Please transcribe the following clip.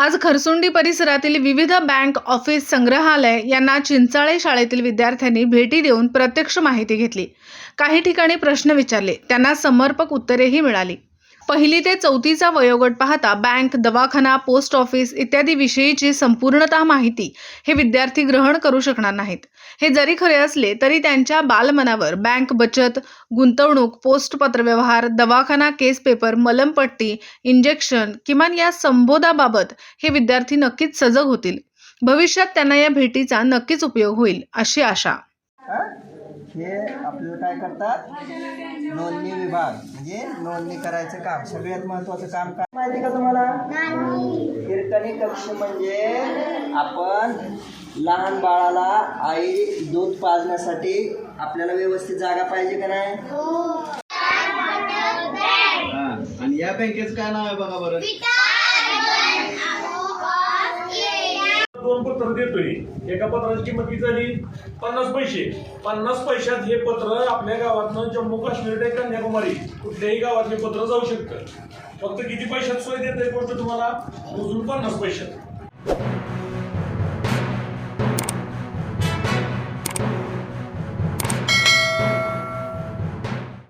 आज खरसुंडी परिसरातील विविध बँक ऑफिस संग्रहालय यांना चिंचाळे शाळेतील विद्यार्थ्यांनी भेटी देऊन प्रत्यक्ष माहिती घेतली. काही ठिकाणी प्रश्न विचारले. त्यांना समर्पक उत्तरेही मिळाली. पहिली ते चौथीचा वयोगट पाहता बँक दवाखाना पोस्ट ऑफिस इत्यादी विषयीची संपूर्णतः माहिती हे विद्यार्थी ग्रहण करू शकणार नाहीत. हे जरी खरे असले तरी त्यांच्या बालमनावर बँक बचत गुंतवणूक पोस्ट पत्रव्यवहार दवाखाना केस पेपर मलमपट्टी इंजेक्शन किमान या संबोधाबाबत हे विद्यार्थी नक्कीच सजग होतील. भविष्यात त्यांना या भेटीचा नक्कीच उपयोग होईल अशी आशा. हे आपल्याला काय करतात? नोंदणी विभाग म्हणजे नोंदणी करायचं काम. सगळ्यात महत्वाचं काम काय? माहिती का तुम्हाला? हिरकणी कक्ष म्हणजे आपण लहान बाळाला आई दूध पाजण्यासाठी आपल्याला व्यवस्थित जागा पाहिजे का नाही? हा. आणि या बँकेचं काय नाव आहे बघा बरं? दोन पत्र देतोय. एका पत्राची किंमत किती झाली? पन्नास पैसे. पन्नास पैशात हे पत्र आपल्या गावातनं जम्मू काश्मीर ते कन्याकुमारी कुठल्याही गावातले पत्र जाऊ शकतं. फक्त किती पैशात सोय देतंय गोष्ट तुम्हाला? मोजून पन्नास पैशात.